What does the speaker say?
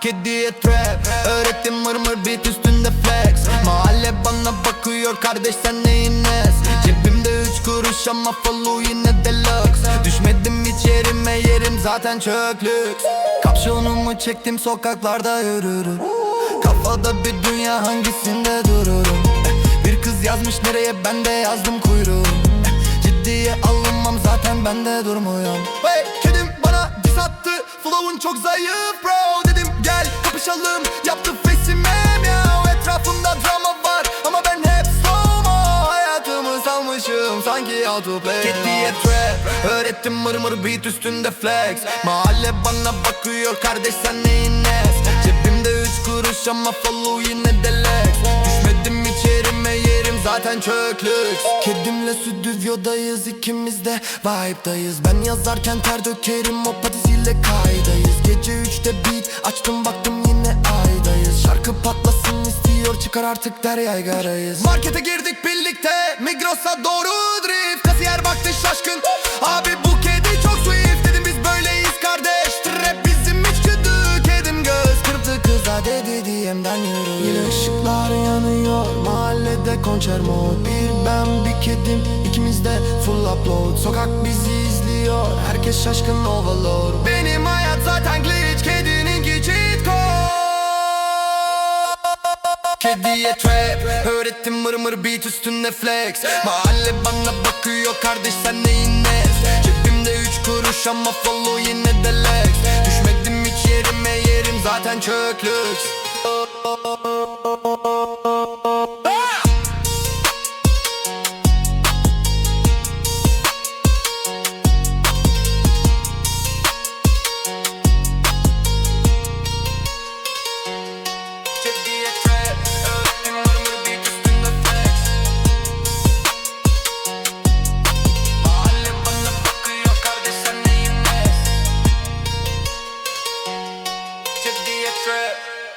Kediye trap Öğrettim mırmır beat üstünde flex. Mahalle bana bakıyor kardeş sen neyin nes? Cebimde üç kuruş ama follow yine deluxe. Düşmedim hiç yerime yerim zaten çok lüks Kapşonumu çektim sokaklarda yürürüm. Kafada bir dünya hangisinde dururum yazmış nereye? Ben de yazdım kuyruğum. Ciddiye alınmam zaten ben de durmuyorum. Hey kedim bana diss attı. Flow'un çok zayıf bro. Dedim gel kapışalım. Yaptı face'ime ya Etrafımda drama var. Ama ben hep slow Hayatımı salmışım sanki autoplay. Kediye trap. Öğrettim mırmır beat üstünde flex. Mahalle bana bakıyor kardeş sen neyin nes Cebimde üç kuruş ama follow yine de zaten çok lüks Kedimle stüdyodayız ikimiz de vibe'dayız. Ben yazarken ter dökerim o patisiyle kaydayız. Gece üçte beat açtım baktım yine aydayız. Şarkı patlasın istiyor çıkar artık der Markete girdik birlikte Migros'a doğru kırptı kıza dedi DM'den yürü. Yine ışıklar yanıyor Mahallede konser mod. Bir ben bir kedim ikimiz de full upload. Sokak bizi izliyor Herkes şaşkın overload Benim hayat zaten glitch Kedininki cheat code. Kediye trap Öğrettim mırmır beat üstünde flex. Mahalle bana bakıyor kardeş sen neyin nes Cebimde üç kuruş ama follow yine de lex Düşmedim